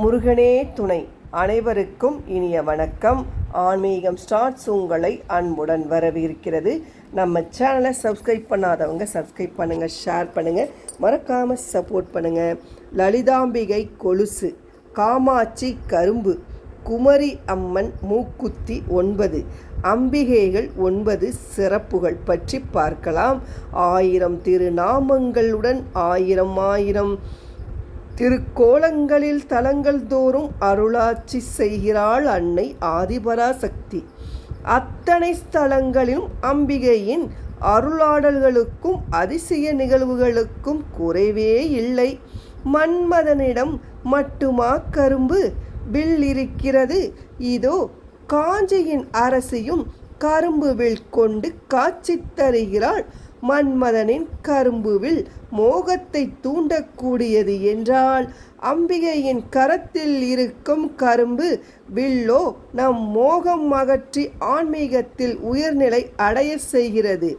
முருகனே துணை. அனைவருக்கும் இனிய வணக்கம். ஆன்மீகம் ஸ்டார்ட்ஸ் உங்களை அன்புடன் வரவேற்கிறது. நம்ம சேனலை சப்ஸ்கிரைப் பண்ணாதவங்க சப்ஸ்கிரைப் பண்ணுங்கள் ஷேர் பண்ணுங்கள் மறக்காமல் சப்போர்ட் பண்ணுங்கள் லலிதாம்பிகை கொலுசு காமாட்சி கரும்பு குமரி அம்மன் மூக்குத்தி ஒன்பது அம்பிகைகள் ஒன்பது சிறப்புகள் பற்றி பார்க்கலாம். ஆயிரம் திருநாமங்களுடன் ஆயிரம் ஆயிரம் திருக்கோலங்களில் தலங்கள் தோறும் அருளாட்சி செய்கிறாள் அன்னை ஆதிபராசக்தி. அத்தனை ஸ்தலங்களிலும் அம்பிகையின் அருளாடல்களுக்கும் அதிசய நிகழ்வுகளுக்கும் குறைவே இல்லை. மன்மதனிடம் மட்டுமா கரும்பு? வில் இருக்கிறது. இதோ காஞ்சியின் அரசியும் கரும்பு வில் கொண்டு காட்சி தருகிறாள். மன்மதனின் கரும்புவில் மோகத்தை தூண்டக்கூடியது என்றால் அம்பிகையின் கரத்தில் இருக்கும் கரும்பு வில்லோ நம் மோகம் அகற்றி ஆன்மீகத்தில் உயர்நிலை அடைய செய்கிறது.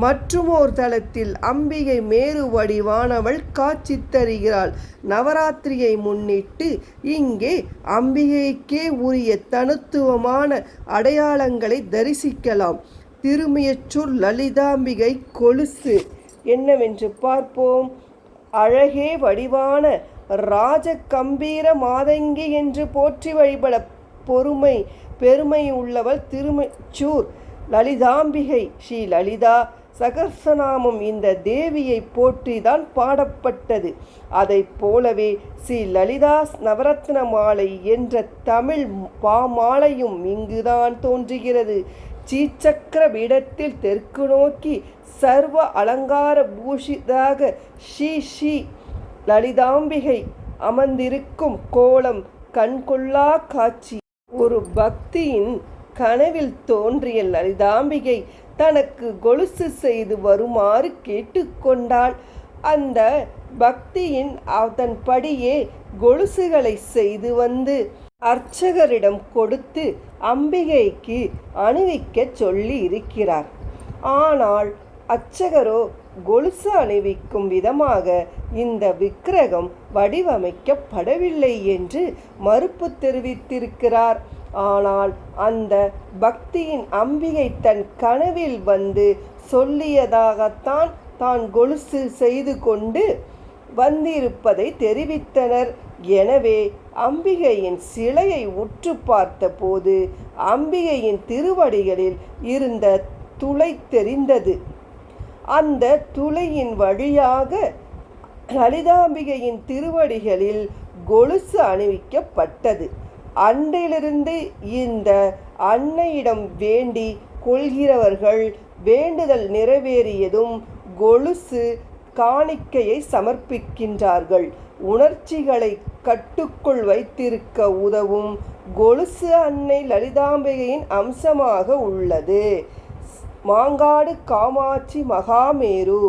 மற்றுமோர் தளத்தில் அம்பிகை மேரு வடிவானவள் காட்சி தருகிறாள். நவராத்திரியை முன்னிட்டு இங்கே அம்பிகைக்கே உரிய தனித்துவமான அடையாளங்களை தரிசிக்கலாம். திருமியச்சூர் லலிதாம்பிகை கொலுசு என்னவென்று பார்ப்போம். அழகே வடிவான ராஜ கம்பீர மாதங்கி என்று போற்றி வழிபட பொறுமை பெருமை உள்ளவள் திருமச்சூர் லலிதாம்பிகை. ஸ்ரீ லலிதா சகசநாமம் இந்த தேவியை போற்றிதான் பாடப்பட்டது. அதை போலவே ஸ்ரீ லலிதா நவரத்ன மாலை என்ற தமிழ் பாமாலையும் இங்குதான் தோன்றுகிறது. சீச்சக்கர பீடத்தில் தெற்கு நோக்கி சர்வ அலங்கார பூஷிதாக ஸ்ரீ ஸ்ரீ லலிதாம்பிகை அமர்ந்திருக்கும் கோலம் கண்கொள்ளா காட்சி. ஒரு பக்தியின் கனவில் தோன்றிய லலிதாம்பிகை தனக்கு கொலுசு செய்து வருமாறு கேட்டுக்கொண்டாள். அந்த பக்தியின் அதன்படியே கொலுசுகளை செய்து வந்து அர்ச்சகரிடம் கொடுத்து அம்பிகைக்கு அணிவிக்க சொல்லி இருக்கிறார் ஆனால் அச்சகரோ கொலுசு அணிவிக்கும் விதமாக இந்த விக்கிரகம் வடிவமைக்கப்படவில்லை என்று மறுப்பு தெரிவித்திருக்கிறார். ஆனால் அந்த பக்தியின் அம்பிகை தன் கனவில் வந்து சொல்லியதாகத்தான் தான் கொலுசு செய்து கொண்டு வந்திருப்பதை தெரிவித்தனர். எனவே அம்பிகையின் சிலையை உற்று பார்த்தபோது அம்பிகையின் திருவடிகளில் இருந்த துளை தெரிந்தது. அந்த துளையின் வழியாக லலிதாம்பிகையின் திருவடிகளில் கொலுசு அணிவிக்கப்பட்டது. அன்றையிலிருந்து இந்த அன்னையிடம் வேண்டி கொள்கிறவர்கள் வேண்டுதல் நிறைவேறியதும் கொலுசு காணிக்கையை சமர்ப்பிக்கின்றார்கள். உணர்ச்சிகளை கட்டுக்குள் வைத்திருக்க உதவும் கொலுசு அன்னை லலிதாம்பிகையின் அம்சமாக உள்ளது. மாங்காடு காமாட்சி மகாமேரு.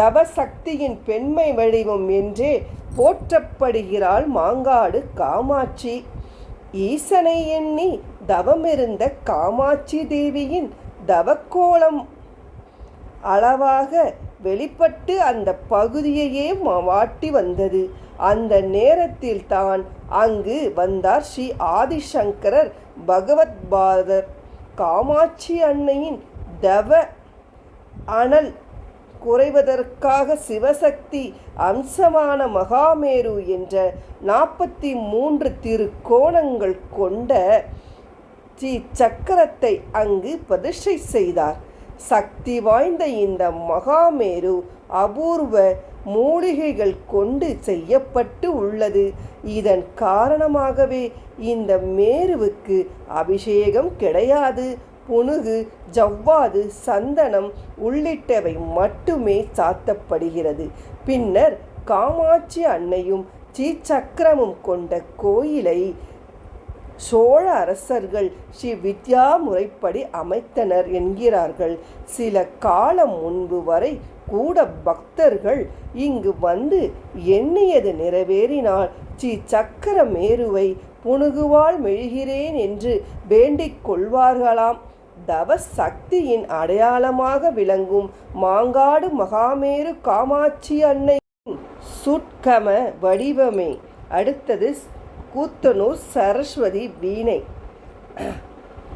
தவசக்தியின் பெண்மை வடிவம் என்றே போற்றப்படுகிறாள் மாங்காடு காமாட்சி. ஈசனை எண்ணி தவமிருந்த காமாட்சி தேவியின் தவக்கோலம் அளவாக வெளிப்பட்டு அந்த பகுதியையே வாட்டி வந்தது. அந்த நேரத்தில் தான் அங்கு வந்தார் ஸ்ரீ ஆதிசங்கரர் பகவத் பாரதர். காமாட்சி அன்னையின் தவ அனல் குறைவதற்காக சிவசக்தி அம்சமான மகாமேரு என்ற நாற்பத்தி மூன்று திருக்கோணங்கள் கொண்ட ஸ்ரீ சக்கரத்தை அங்கு பிரதிஷ்டை செய்தார். சக்தி வாய்ந்த இந்த மகாமேரு அபூர்வ மூலிகைகள் கொண்டு செய்யப்பட்டு உள்ளது. இதன் காரணமாகவே இந்த மேருவுக்கு அபிஷேகம் கிடையாது. புனுகு ஜவ்வாது சந்தனம் உள்ளிட்டவை மட்டுமே சாத்தப்படுகிறது. பின்னர் காமாட்சி அன்னையும் சீச்சக்கரமும் கொண்ட கோயிலை சோழ அரசர்கள் ஸ்ரீ வித்யா முறைப்படி அமைத்தனர் என்கிறார்கள். சில காலம் முன்பு வரை கூட பக்தர்கள் இங்கு வந்து எண்ணியது நிறைவேறினால் ஸ்ரீ சக்கர மேருவை புணுகுவால் மெழுகிறேன் என்று வேண்டிக் கொள்வார்களாம். தவ சக்தியின் அடையாளமாக விளங்கும் மாங்காடு மகாமேரு காமாட்சி அன்னை சுட்கம வடிவமே. அடுத்தது கூத்தனூர் சரஸ்வதி வீணை.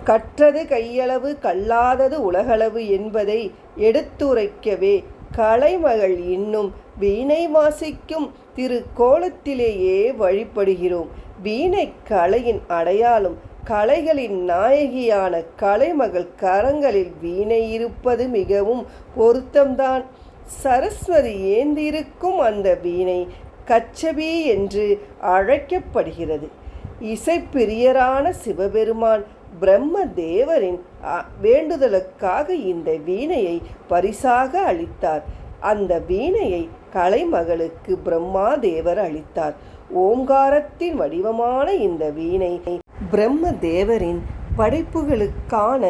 கற்றது கையளவு கல்லாதது உலகளவு என்பதை எடுத்துரைக்கவே கலைமகள் இன்னும் வீணை வாசிக்கும் திருக்கோலத்திலேயே வழிபடுகிறோம். வீணை கலையின் அடையாளம் கலைகளின் நாயகியான கலைமகள் கரங்களில் வீணை இருப்பது மிகவும் பொருத்தம்தான். சரஸ்வதி ஏந்திருக்கும் அந்த வீணை கச்சபி என்று அழைக்கப்படுகிறது. இசைப்பிரியரான சிவபெருமான் பிரம்ம தேவரின் அ, வேண்டுதலுக்காக இந்த வீணையை பரிசாக அளித்தார். அந்த வீணையை கலைமகளுக்கு பிரம்மா தேவர் அளித்தார். ஓங்காரத்தின் வடிவமான இந்த வீணை பிரம்ம தேவரின் படைப்புகளுக்கான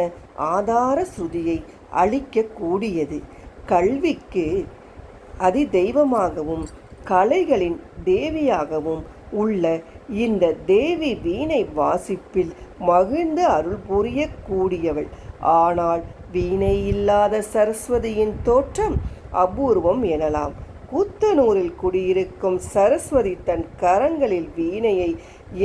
ஆதார ஸ்ருதியை அளிக்கக்கூடியது. கல்விக்கு அதி தெய்வமாகவும் கலைகளின் தேவியாகவும் உள்ள இந்த தேவி வீணை வாசிப்பில் மகிழ்ந்து அருள் புரியக்கூடியவள். ஆனால் வீணை இல்லாத சரஸ்வதியின் தோற்றம் அபூர்வம் எனலாம். கூத்தனூரில் குடியிருக்கும் சரஸ்வதி தன் கரங்களில் வீணையை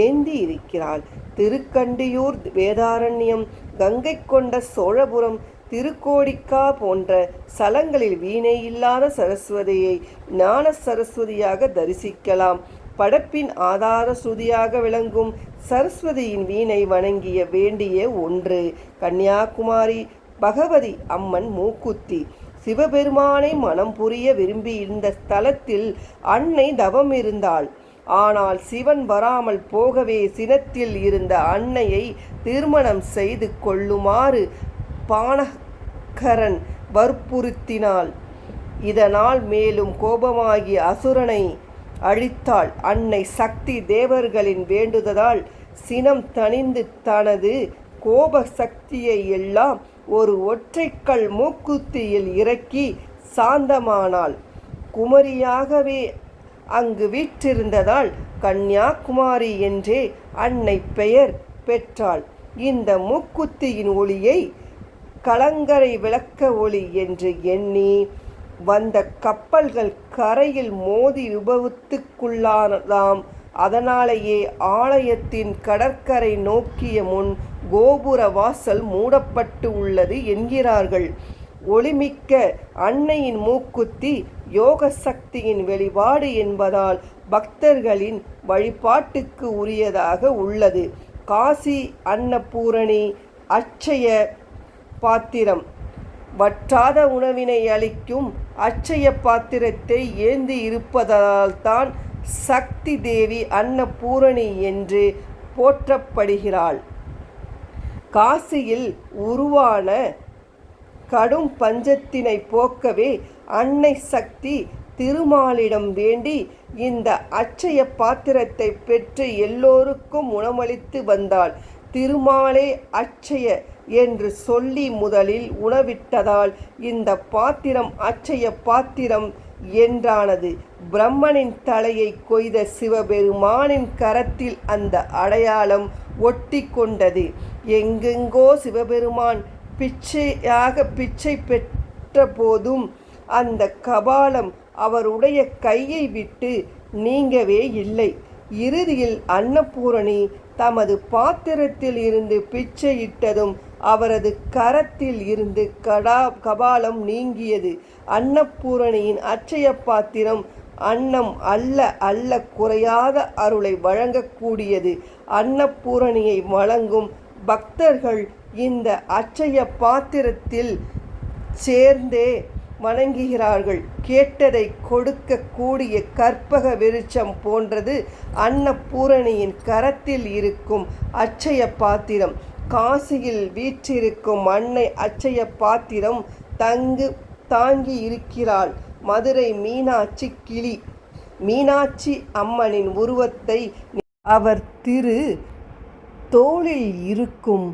ஏந்தி இருக்கிறாள். திருக்கண்டியூர் வேதாரண்யம் கங்கை கொண்ட சோழபுரம் திருக்கோடிக்கா போன்ற ஸ்தலங்களில் வீணை இல்லாத சரஸ்வதியை ஞான சரஸ்வதியாக தரிசிக்கலாம். படப்பின் ஆதார ஸ்ருதியாக விளங்கும் சரஸ்வதியின் வீணை வணங்கிய வேண்டிய ஒன்று கன்னியாகுமரி பகவதி அம்மன் மூக்குத்தி. சிவபெருமானை மனம் புரிய விரும்பி இந்த ஸ்தலத்தில் அன்னை தவம் இருந்தாள். ஆனால் சிவன் வராமல் போகவே சினத்தில் இருந்த அன்னையை திருமணம் செய்து கொள்ளுமாறு பானகரன் வற்புறுத்தினாள். இதனால் மேலும் கோபமாகி அசுரனை அழித்தாள். அன்னை சக்தி தேவர்களின் வேண்டுதலால் சினம் தணிந்து தனது கோப சக்தியை எல்லாம் ஒரு ஒற்றைக்கல் மூக்குத்தியில் இறக்கி சாந்தமானாள். குமரியாகவே அங்கு வீற்றிருந்ததால் கன்னியாகுமாரி என்றே அன்னை பெயர் பெற்றாள். இந்த மூக்குத்தியின் ஒளியை கலங்கரை விளக்க ஒளி என்று எண்ணி வந்த கப்பல்கள் கரையில் மோதி விபத்துக்குள்ளானதாம் அதனாலேயே ஆலயத்தின் கடற்கரை நோக்கிய முன் கோபுர வாசல் மூடப்பட்டு உள்ளது என்கிறார்கள். ஒளிமிக்க அன்னையின் மூக்குத்தி யோக சக்தியின் வெளிப்பாடு என்பதால் பக்தர்களின் வழிபாட்டுக்கு உரியதாக உள்ளது. காசி அன்னபூரணி அட்சய பாத்திரம். வற்றாத உணவினை அளிக்கும் அச்சய பாத்திரத்தை ஏந்தி இருப்பதால்தான் சக்தி தேவி அன்னபூரணி என்று போற்றப்படுகிறாள். காசியில் உருவான கடும் பஞ்சத்தினை போக்கவே அன்னை சக்தி திருமாலிடம் வேண்டி இந்த அச்சய பாத்திரத்தை பெற்று எல்லோருக்கும் உணவளித்து வந்தாள். திருமாலே அச்சய என்று சொல்லி முதலில் உணவிட்டதால் இந்த பாத்திரம் அச்சய பாத்திரம் என்றானது. பிரம்மனின் தலையை கொய்த சிவபெருமானின் கரத்தில் அந்த அடையாளம் ஒட்டி கொண்டது. எங்கெங்கோ சிவபெருமான் பிச்சையாக பிச்சை பெற்ற போதும் அந்த கபாலம் அவருடைய கையை விட்டு நீங்கவே இல்லை. இறுதியில் அன்னபூரணி தமது பாத்திரத்தில் இருந்து பிச்சையிட்டதும் அவரது கரத்தில் இருந்து கடா கபாலம் நீங்கியது. அன்னபூரணியின் அச்சய பாத்திரம் அன்னம் அல்ல அல்ல குறையாத அருளை வழங்கக்கூடியது. அன்னபூரணியை வழங்கும் பக்தர்கள் இந்த அச்சய பாத்திரத்தில் சேர்ந்தே வணங்குகிறார்கள். கேட்டதை கொடுக்கக்கூடிய கற்பக விருட்சம் போன்றது அன்னபூரணியின் கரத்தில் இருக்கும் அச்சய பாத்திரம். காசியில் வீற்றிருக்கும் அன்னை அச்சய பாத்திரம் தங்கு தாங்கி இருக்கிறாள் மதுரை மீனாட்சி கிளி. மீனாட்சி அம்மனின் உருவத்தை அவர் திரு தோளில் இருக்கும்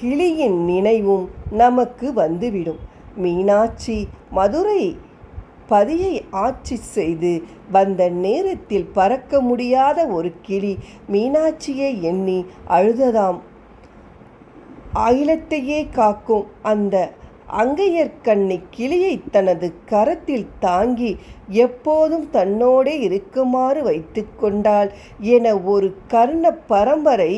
கிளியின் நினைவும் நமக்கு வந்துவிடும். மீனாட்சி மதுரை பதியை ஆட்சி செய்து வந்த நேரத்தில் பறக்க முடியாத ஒரு கிளி மீனாட்சியை எண்ணி அழுததாம். அகிலத்தையே காக்கும் அந்த அங்கையர்கண்ணி கிளியை தனது கரத்தில் தாங்கி எப்போதும் தன்னோடே இருக்குமாறு வைத்து கொண்டாள் என ஒரு கர்ண பரம்பரை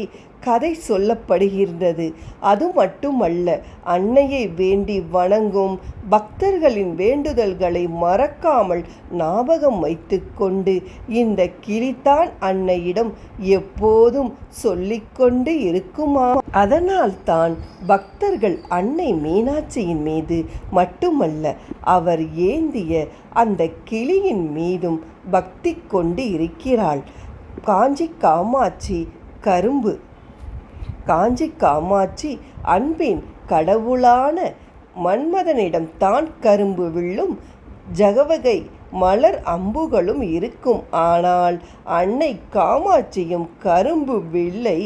கதை சொல்லப்படுகின்றது. அது மட்டுமல்ல அன்னையை வேண்டி வணங்கும் பக்தர்களின் வேண்டுதல்களை மறக்காமல் ஞாபகம் வைத்துக்கொண்டு இந்த கிளித்தான் அன்னையிடம் எப்போதும் சொல்லிக்கொண்டு இருக்குமா? அதனால் தான் பக்தர்கள் அன்னை மீனாட்சியின் மீது மட்டுமல்ல அவர் ஏந்திய அந்த கிளியின் மீதும் பக்தி கொண்டு இருக்கிறாள். காஞ்சி காமாட்சி கரும்பு காஞ்சி காமாட்சி அன்பின் கடவுளான மன்மதனிடம் தான் கரும்பு வில்லும் ஜகவகை மலர் அம்புகளும் இருக்கும். ஆனால் அன்னை காமாட்சியும் கரும்பு வில்லை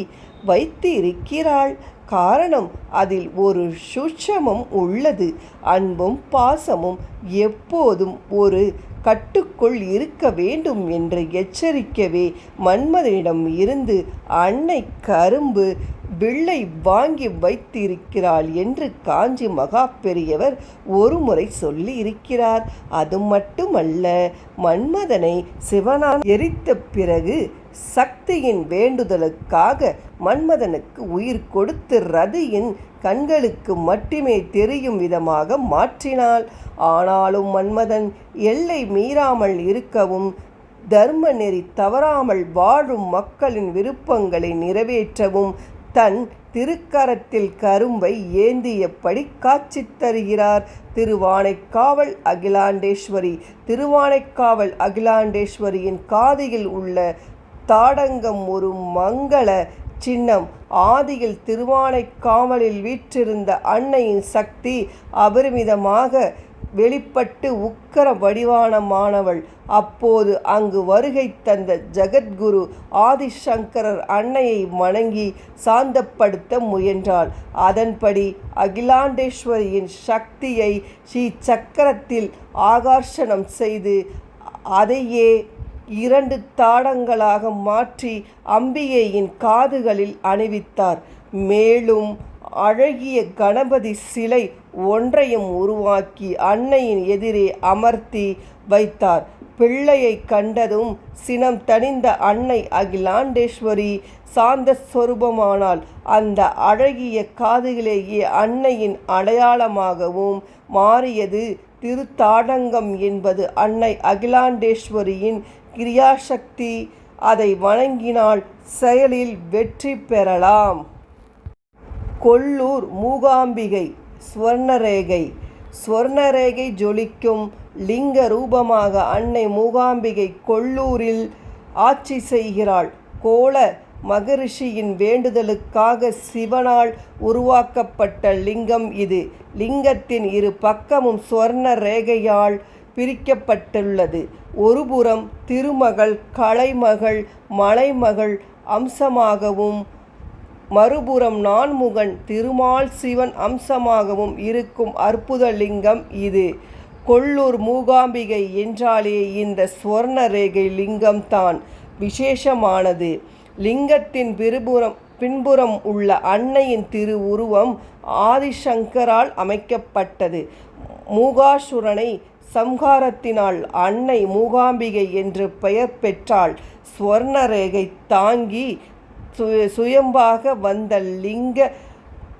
வைத்து இருக்கிறாள் காரணம் அதில் ஒரு சுட்சமும் உள்ளது. அன்பும் பாசமும் எப்போதும் ஒரு கட்டுக்குள் இருக்க வேண்டும் என்று எச்சரிக்கவே மன்மதனிடம் இருந்து அன்னை கரும்பு வில்லை வாங்கி வைத்திருக்கிறாள் என்று காஞ்சி மகா பெரியவர் ஒருமுறை சொல்லி இருக்கிறார் அது மட்டுமல்ல மன்மதனை சிவனான் எரித்த பிறகு சக்தியின் வேண்டுதலுக்காக மன்மதனுக்கு உயிர் கொடுத்து ரதியின் கண்களுக்கு மட்டுமே தெரியும் விதமாக மாற்றினாள். ஆனாலும் மன்மதன் எல்லை மீறாமல் இருக்கவும் தர்ம நெறி தவறாமல் வாழும் மக்களின் விருப்பங்களை நிறைவேற்றவும் தன் திருக்கரத்தில் கரும்பை ஏந்தியபடி காட்சி தருகிறார். திருவானைக்காவல் அகிலாண்டேஸ்வரி. திருவானைக்காவல் அகிலாண்டேஸ்வரியின் காதியில் உள்ள தாடங்கம் ஒரு மங்கள சின்னம். ஆதியில் திருவானைக்காவலில் வீற்றிருந்த அன்னையின் சக்தி அபரிமிதமாக வெளிப்பட்டு உக்கர வடிவானமானவள். அப்போது அங்கு வருகை தந்த ஜகத்குரு ஆதிசங்கரர் அன்னையை வணங்கி சாந்தப்படுத்த முயன்றாள் அதன்படி அகிலாண்டேஸ்வரியின் சக்தியை ஸ்ரீ சக்கரத்தில் ஆகர்ஷணம் செய்து அதையே இரண்டு தாடங்களாக மாற்றி அம்பிகையின் காதுகளில் அணிவித்தார். மேலும் அழகிய கணபதி சிலை ஒன்றையும் உருவாக்கி அன்னையின் எதிரே அமர்த்தி வைத்தார். பிள்ளையை கண்டதும் சினம் தணிந்த அன்னை அகிலாண்டேஸ்வரி சாந்த ஸ்வரூபமானால் அந்த அழகிய காதுகளேயே அன்னையின் அடையாளமாகவும் மாறியது. திருத்தாடங்கம் என்பது அன்னை அகிலாண்டேஸ்வரியின் கிரியாசக்தி. அதை வணங்கினால் செயலில் வெற்றி பெறலாம். கொல்லூர் மூகாம்பிகை. ஸ்வர்ணரேகை. ஸ்வர்ணரேகை ஜொலிக்கும் லிங்க ரூபமாக அன்னை மூகாம்பிகை கொள்ளூரில் ஆட்சி செய்கிறாள். கோல மகரிஷியின் வேண்டுதலுக்காக சிவனால் உருவாக்கப்பட்ட லிங்கம் இது. லிங்கத்தின் இரு பக்கமும் ஸ்வர்ண ரேகையால் பிரிக்கப்பட்டுள்ளது. ஒருபுறம் திருமகள் கலைமகள் மலைமகள் அம்சமாகவும் மறுபுறம் நான்முகன் திருமால் சிவன் அம்சமாகவும் இருக்கும் அற்புத லிங்கம் இது. கொள்ளூர் மூகாம்பிகை என்றாலே இந்த சுவர்ணரேகை லிங்கம்தான் விசேஷமானது. லிங்கத்தின் பிறபுறம் பின்புறம் உள்ள அன்னையின் திரு உருவம் ஆதிசங்கரால் அமைக்கப்பட்டது. மூகாசுரனை சம்ஹாரத்தினால் அன்னை மூகாம்பிகை என்று பெயர் பெற்றால் ஸ்வர்ணரேகை தாங்கி சுயம்பாக வந்த லிங்க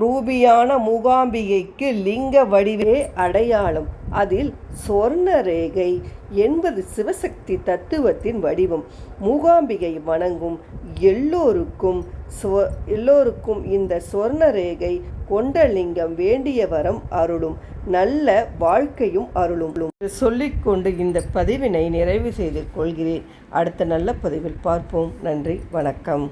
ரூபியான மூகாம்பிகைக்கு லிங்க வடிவே அடையாளம். அதில் சொர்ண ரேகை என்பது சிவசக்தி தத்துவத்தின் வடிவம். மூகாம்பிகை வணங்கும் எல்லோருக்கும் எல்லோருக்கும் இந்த சொர்ண ரேகை கொண்ட லிங்கம் வேண்டிய வரம் அருளும். நல்ல வாழ்க்கையும் அருளும். சொல்லிக்கொண்டு இந்த பதிவினை நிறைவு செய்து கொள்கிறேன். அடுத்த நல்ல பதிவில் பார்ப்போம். நன்றி வணக்கம்.